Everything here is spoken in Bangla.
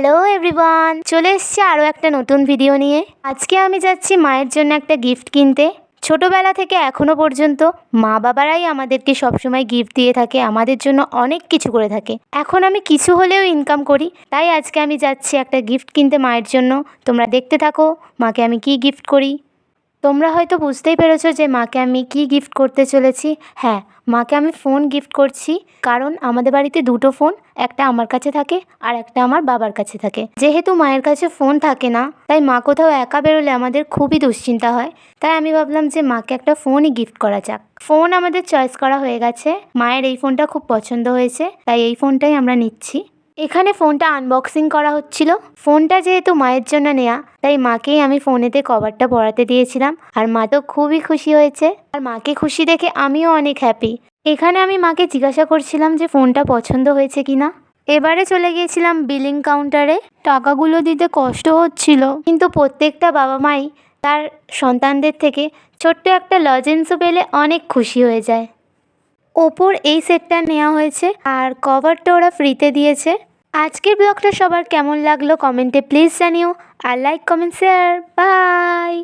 হ্যালো এভরিওয়ান চলে এসছি আরও একটা নতুন ভিডিও নিয়ে। আজকে আমি যাচ্ছি মায়ের জন্য একটা গিফট কিনতে। ছোটোবেলা থেকে এখনও পর্যন্ত মা বাবারাই আমাদেরকে সবসময় গিফট দিয়ে থাকে, আমাদের জন্য অনেক কিছু করে থাকে। এখন আমি কিছু হলেও ইনকাম করি, তাই আজকে আমি যাচ্ছি একটা গিফট কিনতে মায়ের জন্য। তোমরা দেখতে থাকো, মাকে আমি কি গিফট করি। তোমরা হয়তো বুঝতেই পেরেছ যে মাকে আমি কি গিফট করতে চলেছি। হ্যাঁ মাকে আমি ফোন গিফট করছি, কারণ আমাদের বাড়িতে দুটো ফোন একটা আমার কাছে থাকে আর একটা আমার বাবার কাছে থাকে। যেহেতু মায়ের কাছে ফোন থাকে না, তাই মা কোথাও একা বেরোলে আমাদের খুবই দুশ্চিন্তা হয়। তাই আমি ভাবলাম যে মাকে একটা ফোনই গিফট করা যাক। ফোন আমাদের চয়েস করা হয়ে গেছে। মায়ের এই ফোনটা খুব পছন্দ হয়েছে, তাই এই ফোনটাই আমরা নিচ্ছি। এখানে ফোনটা আনবক্সিং করা হচ্ছিল। ফোনটা যেহেতু মায়ের জন্য নেয়া, তাই মাকেই আমি ফোনেতে কভারটা পরাতে দিয়েছিলাম। আর মা তো খুবই খুশি হয়েছে। আর মাকে খুশি দেখে আমিও অনেক হ্যাপি এখানে আমি মাকে জিজ্ঞাসা করছিলাম যে ফোনটা পছন্দ হয়েছে কি না এবারে চলে গিয়েছিলাম বিলিং কাউন্টারে টাকাগুলো দিতে কষ্ট হচ্ছিল। কিন্তু প্রত্যেকটা বাবা মাই তার সন্তানদের থেকে ছোট্ট একটা লজেন্সও পেলে অনেক খুশি হয়ে যায়। ওপোর এই সেটটা নেওয়া হয়েছে। আর কভারটা ওরা ফ্রিতে দিয়েছে। আজকের ব্লগটা সবার কেমন লাগল কমেন্টে প্লিজ জানিও আর লাইক কমেন্ট শেয়ার বাই